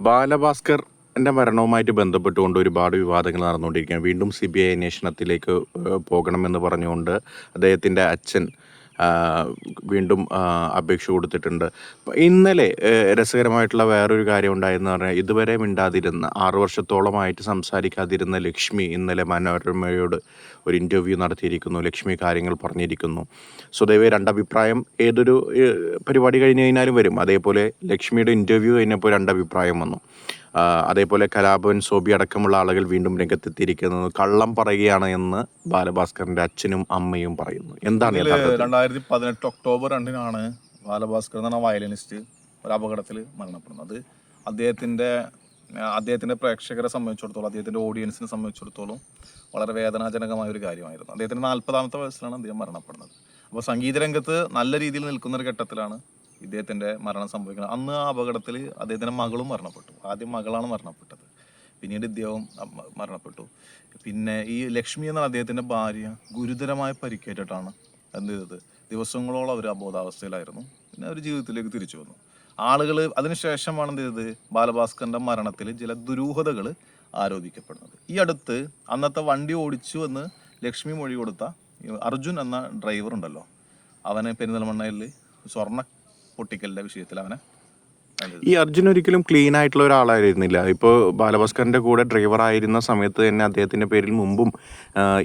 ബാലഭാസ്കർ എന്റെ മരണവുമായിട്ട് ബന്ധപ്പെട്ടുകൊണ്ട് ഒരുപാട് വിവാദങ്ങൾ നടന്നുകൊണ്ടിരിക്കുകയാണ്. വീണ്ടും സി ബി ഐ അന്വേഷണത്തിലേക്ക് പോകണമെന്ന് പറഞ്ഞുകൊണ്ട് അദ്ദേഹത്തിന്റെ അച്ഛൻ വീണ്ടും അപേക്ഷ കൊടുത്തിട്ടുണ്ട്. ഇന്നലെ രസകരമായിട്ടുള്ള വേറൊരു കാര്യം ഉണ്ടായെന്ന് പറഞ്ഞാൽ ഇതുവരെ മിണ്ടാതിരുന്ന ആറു വർഷത്തോളമായിട്ട് സംസാരിക്കാതിരുന്ന ലക്ഷ്മി ഇന്നലെ മനോരമയോട് ഒരു ഇന്റർവ്യൂ നടത്തിയിരിക്കുന്നു. ലക്ഷ്മി കാര്യങ്ങൾ പറഞ്ഞിരിക്കുന്നു. സ്വദേവേ രണ്ടഭിപ്രായം ഏതൊരു പരിപാടി കഴിഞ്ഞ് കഴിഞ്ഞാലും വരും. അതേപോലെ ലക്ഷ്മിയുടെ ഇന്റർവ്യൂ കഴിഞ്ഞപ്പോൾ രണ്ടഭിപ്രായം വന്നു. അതേപോലെ കലാഭവൻ സോബി അടക്കമുള്ള ആളുകൾ വീണ്ടും രംഗത്തെത്തിയിരിക്കുന്നത് കള്ളം പറയുകയാണ് എന്ന് ബാലഭാസ്കറിന്റെ അച്ഛനും അമ്മയും പറയുന്നു. എന്താണ് രണ്ടായിരത്തി പതിനെട്ട് ഒക്ടോബർ രണ്ടിനാണ് ബാലഭാസ്കർ എന്ന വയലിനിസ്റ്റ് ഒരു അപകടത്തിൽ മരണപ്പെടുന്നത്. അദ്ദേഹത്തിന്റെ അദ്ദേഹത്തിന്റെ പ്രേക്ഷകരെ സംബന്ധിച്ചിടത്തോളം അദ്ദേഹത്തിന്റെ ഓഡിയൻസിനെ സംബന്ധിച്ചിടത്തോളം വളരെ വേദനാജനകമായ ഒരു കാര്യമായിരുന്നു. അദ്ദേഹത്തിന്റെ നാൽപ്പതാമത്തെ വയസ്സിലാണ് അദ്ദേഹം മരണപ്പെടുന്നത്. അപ്പോൾ സംഗീത രംഗത്ത് നല്ല രീതിയിൽ നിൽക്കുന്ന ഒരു ഘട്ടത്തിലാണ് ഇദ്ദേഹത്തിന്റെ മരണം സംഭവിക്കുന്നത്. അന്ന് ആ അപകടത്തിൽ അദ്ദേഹത്തിന്റെ മകളും മരണപ്പെട്ടു. ആദ്യം മകളാണ് മരണപ്പെട്ടത്. പിന്നീട് ഇദ്ദേഹം മരണപ്പെട്ടു. പിന്നെ ഈ ലക്ഷ്മി എന്ന അദ്ദേഹത്തിന്റെ ഭാര്യ ഗുരുതരമായ പരിക്കേറ്റിട്ടാണ് എന്ത് ചെയ്തത്? ദിവസങ്ങളോളം അവർ അബോധാവസ്ഥയിലായിരുന്നു. പിന്നെ അവർ ജീവിതത്തിലേക്ക് തിരിച്ചു വന്നു. ആളുകൾ അതിനുശേഷമാണ് എന്ത് ചെയ്തത്? ബാലഭാസ്കറിന്റെ മരണത്തിൽ ചില ദുരൂഹതകൾ ആരോപിക്കപ്പെടുന്നത്. ഈ അടുത്ത് അന്നത്തെ വണ്ടി ഓടിച്ചു എന്ന് ലക്ഷ്മി മൊഴി കൊടുത്ത അർജുൻ എന്ന ഡ്രൈവർ ഉണ്ടല്ലോ അവനെ പെരിന്തൽമണ്ണയിൽ സ്വർണ പൊട്ടിക്കലിന്റെ വിഷയത്തിൽ അവനെ ഈ അർജുൻ ഒരിക്കലും ക്ലീൻ ആയിട്ടുള്ള ഒരാളായിരുന്നില്ല. ഇപ്പോൾ ബാലഭാസ്കറിന്റെ കൂടെ ഡ്രൈവർ ആയിരുന്ന സമയത്ത് തന്നെ അദ്ദേഹത്തിന്റെ പേരിൽ മുമ്പും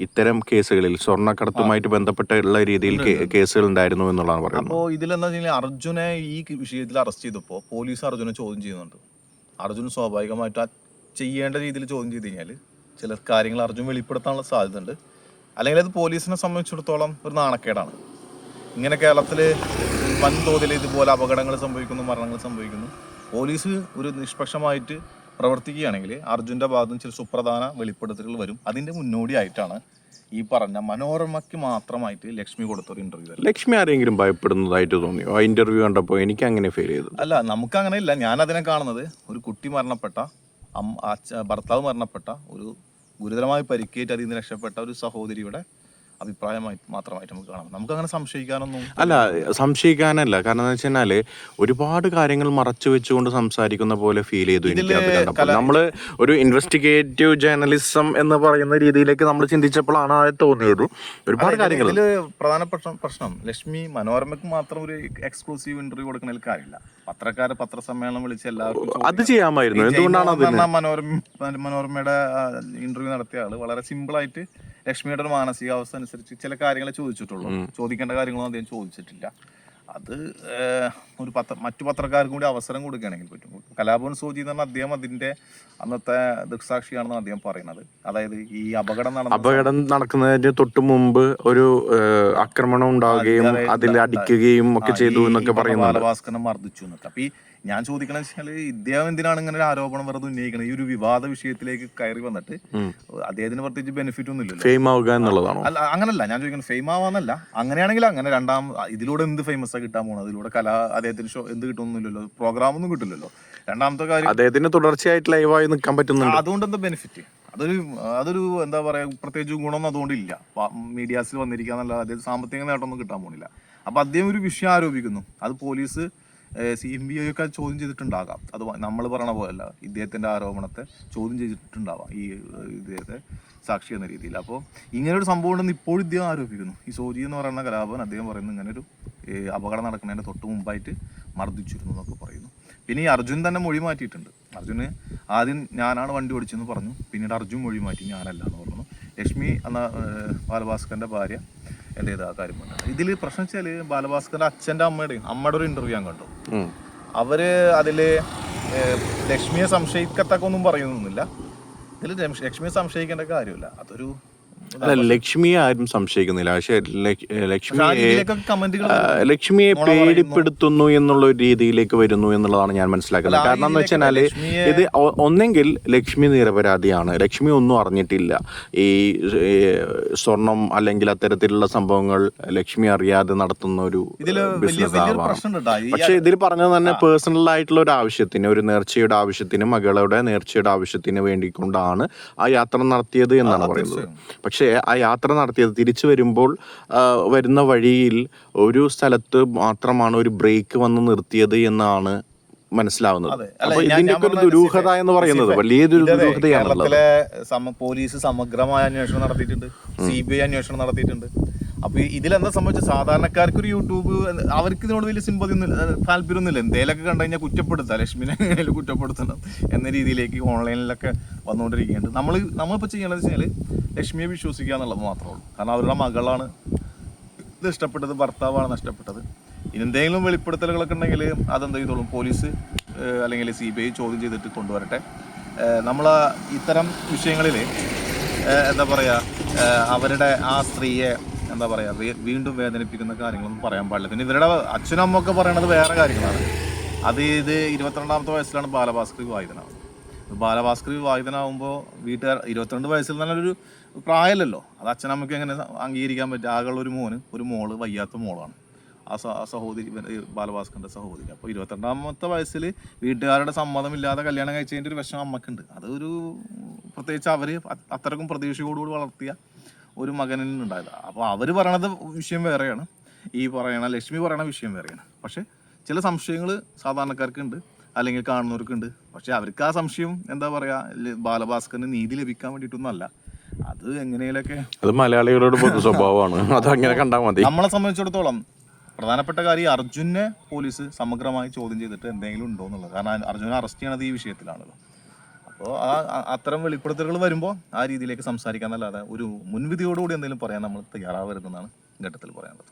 ഇത്തരം കേസുകളിൽ സ്വർണക്കടത്തുമായിട്ട് ബന്ധപ്പെട്ടുള്ള രീതിയിൽ കേസുകൾ ഉണ്ടായിരുന്നു എന്നുള്ളതാണ് പറയുന്നത്. അപ്പോൾ ഇതിലെന്താ വെച്ചാൽ അർജുനെ ഈ വിഷയത്തിൽ അറസ്റ്റ് ചെയ്തപ്പോൾ പോലീസ് അർജുനെ ചോദ്യം ചെയ്യുന്നുണ്ട്. അർജുൻ സ്വാഭാവികമായിട്ട് ചെയ്യേണ്ട രീതിയിൽ ചോദ്യം ചെയ്ത് കഴിഞ്ഞാൽ ചില കാര്യങ്ങൾ അർജുൻ വെളിപ്പെടുത്താനുള്ള സാധ്യത ഉണ്ട് അല്ലെങ്കിൽ അത് പോലീസിനെ സംബന്ധിച്ചിടത്തോളം ഒരു നാണക്കേടാണ്. ഇങ്ങനെ കേരളത്തിൽ വൻതോതിൽ ഇതുപോലെ അപകടങ്ങൾ സംഭവിക്കുന്നു മരണങ്ങൾ സംഭവിക്കുന്നു. പോലീസ് ഒരു നിഷ്പക്ഷമായിട്ട് പ്രവർത്തിക്കുകയാണെങ്കിൽ അർജുന്റെ ഭാഗത്തും ചില സുപ്രധാന വെളിപ്പെടുത്തലുകൾ വരും. അതിന്റെ മുന്നോടിയായിട്ടാണ് ഈ പറഞ്ഞ മനോരമയ്ക്ക് മാത്രമായിട്ട് ലക്ഷ്മി കൊടുത്തൊരു ഇന്റർവ്യൂ ലക്ഷ്മി ആരെങ്കിലും ഭയപ്പെടുന്നതായിട്ട് തോന്നിയോ? ആ ഇന്റർവ്യൂ കണ്ടപ്പോൾ എനിക്ക് അങ്ങനെ ഫീൽ ചെയ്തു. അല്ല നമുക്ക് അങ്ങനെ ഇല്ല. ഞാൻ അതിനെ കാണുന്നത് ഒരു കുട്ടി മരണപ്പെട്ട ഭർത്താവ് മരണപ്പെട്ട ഒരു ഗുരുതരമായി പരിക്കേറ്റ് അതിൽ നിന്ന് രക്ഷപ്പെട്ട ഒരു സഹോദരിയുടെ അഭിപ്രായമായി മാത്രമായിട്ട് നമുക്ക് കാണാം. നമുക്ക് അങ്ങനെ സംശയിക്കാനൊന്നും അല്ല സംശയിക്കാനല്ല. കാരണം എന്ന് വെച്ചാൽ ഒരുപാട് കാര്യങ്ങൾ മറച്ചു വെച്ചുകൊണ്ട് സംസാരിക്കുന്ന പോലെ ഫീൽ ചെയ്തു എനിക്ക് അത് കണ്ടപ്പോൾ. നമ്മൾ ഒരു ഇൻവെസ്റ്റിഗേറ്റീവ് ജേർണലിസം എന്ന് പറയുന്ന രീതിയിലേക്ക് നമ്മൾ ചിന്തിച്ചപ്പോഴാണ് അത് തോന്നിയുള്ളൂ ഒരുപാട് കാര്യങ്ങൾ പ്രധാനപ്പെട്ട പ്രശ്നം ലക്ഷ്മി മനോരമയ്ക്ക് മാത്രം ഒരു എക്സ്ക്ലൂസീവ് ഇന്റർവ്യൂ കൊടുക്കുന്നതിൽ കാര്യമില്ല. പത്രക്കാര് പത്രസമ്മേളനം വിളിച്ച് എല്ലാവർക്കും അത് ചെയ്യാമായിരുന്നു. എന്തുകൊണ്ടാണ് മനോരമ മനോരമയുടെ ഇന്റർവ്യൂ നടത്തിയ ആൾ വളരെ സിമ്പിൾ ആയിട്ട് ലക്ഷ്മിയുടെ ഒരു മാനസികാവസ്ഥ അനുസരിച്ച് ചില കാര്യങ്ങളെ ചോദിച്ചിട്ടുള്ളൂ. ചോദിക്കേണ്ട കാര്യങ്ങളൊന്നും അദ്ദേഹം ചോദിച്ചിട്ടില്ല. അത് ഒരു പത്ര മറ്റു പത്രക്കാർക്കും കൂടി അവസരം കൊടുക്കുകയാണെങ്കിൽ പറ്റും. കലാഭവൻ സോജി എന്ന് പറഞ്ഞാൽ അദ്ദേഹം അതിന്റെ അന്നത്തെ ദൃക്സാക്ഷിയാണെന്ന് അദ്ദേഹം പറയുന്നത്. അതായത് ഈ അപകടം നടന്ന അപകടം നടക്കുന്നതിന് തൊട്ട് മുമ്പ് ഒരു ആക്രമണം ഉണ്ടാവുകയും അതിൽ അടിക്കുകയും ഒക്കെ ചെയ്തു എന്നൊക്കെ പറയുന്നു ബാലഭാസ്കരൻ മർദ്ദിച്ചു എന്നൊക്കെ. അപ്പൊ ഈ ഞാൻ ചോദിക്കണെന്ന് വെച്ചാൽ ഇദ്ദേഹം എന്തിനാണ് ഇങ്ങനെ ഒരു ആരോപണം വെറുതെ ഉന്നയിക്കുന്നത് ഈ ഒരു വിവാദ വിഷയത്തിലേക്ക് കയറി വന്നിട്ട് അദ്ദേഹത്തിന് പ്രത്യേകിച്ച് ബെനിഫിറ്റ് ഒന്നും ഇല്ലല്ലോ ഫെയിം ആവുക എന്നുള്ളതാണോ? അല്ല അങ്ങനല്ല. ഞാൻ ചോദിക്കുന്നത് ഫെയിം ആവാന്നല്ല. അങ്ങനെയാണെങ്കിൽ അങ്ങനെ രണ്ടാം ഇതിലൂടെ എന്ത് ഫേമസ് കിട്ടാൻ പോണത്? അതിലൂടെ കല അദ്ദേഹത്തിന് ഷോ എന്ത് കിട്ടുന്നില്ലല്ലോ പ്രോഗ്രാം ഒന്നും കിട്ടില്ലല്ലോ. രണ്ടാമത്തെ കാര്യം അദ്ദേഹത്തിന് തുടർച്ചയായിട്ട് ലൈവായി നിൽക്കാൻ പറ്റുന്നുണ്ട്. അതുകൊണ്ട് എന്താ ബെനിഫിറ്റ് അതൊരു അതൊരു എന്താ പറയാ പ്രത്യേകിച്ച് ഗുണമൊന്നും അതുകൊണ്ട് ഇല്ല മീഡിയാസിൽ വന്നിരിക്കുക എന്നല്ല അദ്ദേഹം സാമ്പത്തിക നേട്ടമൊന്നും കിട്ടാൻ പോകുന്നില്ല അപ്പൊ അദ്ദേഹം ഒരു വിഷയം ആരോപിക്കുന്നു. അത് പോലീസ് സി എം ബി ഒക്കെ ചോദ്യം ചെയ്തിട്ടുണ്ടാകാം. അത് നമ്മൾ പറയണ പോലല്ല ഇദ്ദേഹത്തിന്റെ ആരോപണത്തെ ചോദ്യം ചെയ്തിട്ടുണ്ടാവാം. ഈ ഇദ്ദേഹത്തെ സാക്ഷി എന്ന രീതിയിൽ. അപ്പോൾ ഇങ്ങനൊരു സംഭവം ഉണ്ടെന്ന് ഇപ്പോഴും ഇദ്ദേഹം ആരോപിക്കുന്നു. ഈ സോജി എന്ന് പറയുന്ന കലാപൻ അദ്ദേഹം പറയുന്നു ഇങ്ങനൊരു അപകടം നടക്കുന്നതിന്റെ തൊട്ട് മുമ്പായിട്ട് മർദ്ദിച്ചിരുന്നു എന്നൊക്കെ പറയുന്നു. പിന്നെ ഈ അർജുൻ തന്നെ മൊഴി മാറ്റിയിട്ടുണ്ട്. അർജുന് ആദ്യം ഞാനാണ് വണ്ടി ഓടിച്ചെന്ന് പറഞ്ഞു. പിന്നീട് അർജുൻ മൊഴി മാറ്റി ഞാനല്ല എന്ന് പറഞ്ഞു. ലക്ഷ്മി എന്ന ബാലഭാസ്കറിന്റെ ഭാര്യ എന്ത് കാര്യം പറഞ്ഞു. ഇതിൽ പ്രശ്നം വെച്ചാൽ ബാലഭാസ്കറിന്റെ അച്ഛന്റെ അമ്മയുടെയും അമ്മയുടെ ഒരു ഇന്റർവ്യൂ ഞാൻ കണ്ടു. അവർ അതിൽ ലക്ഷ്മിയെ സംശയിക്കത്തക്കൊന്നും പറയുന്നില്ല ഇതിൽ ലക്ഷ്മിയെ സംശയിക്കേണ്ട കാര്യമില്ല. അതൊരു അല്ല ലക്ഷ്മിയെ ആരും സംശയിക്കുന്നില്ല. പക്ഷെ ലക്ഷ്മിയെ ലക്ഷ്മിയെ പേടിപ്പെടുത്തുന്നു എന്നുള്ള ഒരു രീതിയിലേക്ക് വരുന്നു എന്നുള്ളതാണ് ഞാൻ മനസ്സിലാക്കുന്നത്. കാരണം എന്ന് വെച്ചാൽ ഇത് ഒന്നെങ്കിൽ ലക്ഷ്മി നിരപരാധിയാണ്. ലക്ഷ്മി ഒന്നും അറിഞ്ഞിട്ടില്ല. ഈ സ്വർണം അല്ലെങ്കിൽ അത്തരത്തിലുള്ള സംഭവങ്ങൾ ലക്ഷ്മി അറിയാതെ നടത്തുന്ന ഒരു ഇതിൽ ബിസിനസ് വലിയൊരു ആവാം. പ്രശ്നം ഉണ്ട് ഈ പക്ഷെ ഇതിൽ പറഞ്ഞത് തന്നെ പേഴ്സണൽ ആയിട്ടുള്ള ഒരു ആവശ്യത്തിന് ഒരു നേർച്ചയുടെ ആവശ്യത്തിന് മകളുടെ നേർച്ചയുടെ ആവശ്യത്തിന് വേണ്ടിക്കൊണ്ടാണ് ആ യാത്ര നടത്തിയത് എന്നാണ് പറയുന്നത്. പക്ഷേ ആ യാത്ര നടത്തിയത് തിരിച്ചു വരുമ്പോൾ വരുന്ന വഴിയിൽ ഒരു സ്ഥലത്ത് മാത്രമാണ് ഒരു ബ്രേക്ക് വന്ന് നിർത്തിയത് എന്നാണ് മനസ്സിലാവുന്നത്. ഇതിന്റെയൊക്കെ ഒരു ദുരൂഹത എന്ന് പറയുന്നത് വലിയൊരു ദുരൂഹതയാണ് കേരളത്തിലെ പോലീസ് സമഗ്രമായ അന്വേഷണം നടത്തിയിട്ടുണ്ട്. സി ബി ഐ അന്വേഷണം നടത്തിയിട്ടുണ്ട്. അപ്പൊ ഈ ഇതിലെന്താ സംഭവിച്ചത്? സാധാരണക്കാർക്ക് ഒരു യൂട്യൂബ് അവർക്ക് ഇതിനോട് വലിയ സിമ്പതി ഒന്നും താല്പര്യമൊന്നുമില്ല. എന്തേലൊക്കെ കണ്ടു കഴിഞ്ഞാൽ കുറ്റപ്പെടുത്താം. ലക്ഷ്മിനെ കുറ്റപ്പെടുത്തണം എന്ന രീതിയിലേക്ക് ഓൺലൈനിലൊക്കെ വന്നുകൊണ്ടിരിക്കുന്നുണ്ട്. നമ്മൾ നമ്മളിപ്പോൾ ചെയ്യണമെന്ന് വെച്ചാൽ ലക്ഷ്മിയെ വിശ്വസിക്കുക എന്നുള്ളത് മാത്രമേ ഉള്ളൂ. കാരണം അവരുടെ മകളാണ് ഇത് ഇഷ്ടപ്പെട്ടത് ഭർത്താവാണ് നഷ്ടപ്പെട്ടത്. എന്തെങ്കിലും വെളിപ്പെടുത്തലുകളൊക്കെ ഉണ്ടെങ്കിൽ അതെന്ത് ചെയ്തോളും? പോലീസ് അല്ലെങ്കിൽ സി ബി ഐ ചോദ്യം ചെയ്തിട്ട് കൊണ്ടുവരട്ടെ. നമ്മൾ ഇത്തരം വിഷയങ്ങളിൽ എന്താ പറയുക അവരുടെ ആ സ്ത്രീയെ എന്താ പറയുക വീണ്ടും വേദനിപ്പിക്കുന്ന കാര്യങ്ങളൊന്നും പറയാൻ പാടില്ല. പിന്നെ ഇവരുടെ അച്ഛനും ഒക്കെ പറയണത് വേറെ കാര്യങ്ങളാണ്. അത് ഇത് ഇരുപത്തിരണ്ടാമത്തെ വയസ്സിലാണ് ബാലഭാസ്കർ വിവാഹിതനാവുന്നത്. ബാലഭാസ്കർ വിവാഹിതനാവുമ്പോൾ വീട്ടുകാർ ഇരുപത്തിരണ്ട് വയസ്സിൽ ഒരു പ്രായമല്ലല്ലോ അത് അച്ഛനമ്മയ്ക്ക് എങ്ങനെ അംഗീകരിക്കാൻ പറ്റും? ആകെയുള്ള ഒരു മോന് ഒരു മോൾ വയ്യാത്ത മോളാണ്. ആ സഹോദരി ബാലഭാസ്കറിന്റെ സഹോദരി. അപ്പോൾ ഇരുപത്തിരണ്ടാമത്തെ വയസ്സിൽ വീട്ടുകാരുടെ സമ്മതമില്ലാതെ കല്യാണം കഴിച്ചതിന്റെ ഒരു വിഷമം അമ്മക്കുണ്ട് അതൊരു പ്രത്യേകിച്ച് അവർ അത്രക്കും പ്രതീക്ഷയോടുകൂടി വളർത്തിയ ഒരു മകനിൽ നിന്നുണ്ടായത്. അപ്പോൾ അവർ പറയണത് വിഷയം വേറെയാണ്. ഈ പറയണ ലക്ഷ്മി പറയണ വിഷയം വേറെയാണ്. പക്ഷേ ചില സംശയങ്ങൾ സാധാരണക്കാർക്കുണ്ട് അല്ലെങ്കിൽ കാണുന്നവർക്കുണ്ട്. പക്ഷേ അവർക്ക് ആ സംശയം എന്താ പറയുക ബാലഭാസ്കറിന് നീതി ലഭിക്കാൻ വേണ്ടിയിട്ടൊന്നുമല്ല. അത് എങ്ങനെയൊക്കെ അത് മലയാളികളോട് പൊതു സ്വഭാവമാണ്. അത് അങ്ങനെ കണ്ടാൽ മതി. നമ്മളെ സംബന്ധിച്ചിടത്തോളം പ്രധാനപ്പെട്ട കാര്യം അർജുനെ പോലീസ് സമഗ്രമായി ചോദ്യം ചെയ്തിട്ട് എന്തെങ്കിലും ഉണ്ടോ എന്നുള്ളത്. കാരണം അർജുനെ അറസ്റ്റ് ചെയ്യണത് ഈ വിഷയത്തിലാണല്ലോ. അപ്പോൾ ആ അത്തരം വെളിപ്പെടുത്തലുകൾ വരുമ്പോൾ ആ രീതിയിലേക്ക് സംസാരിക്കാൻ എന്നല്ലാതെ ഒരു മുൻവിധിയോടുകൂടി എന്തെങ്കിലും പറയാൻ നമ്മൾ തയ്യാറാവരുതെന്നാണ് ഘട്ടത്തിൽ പറയാനുള്ളത്.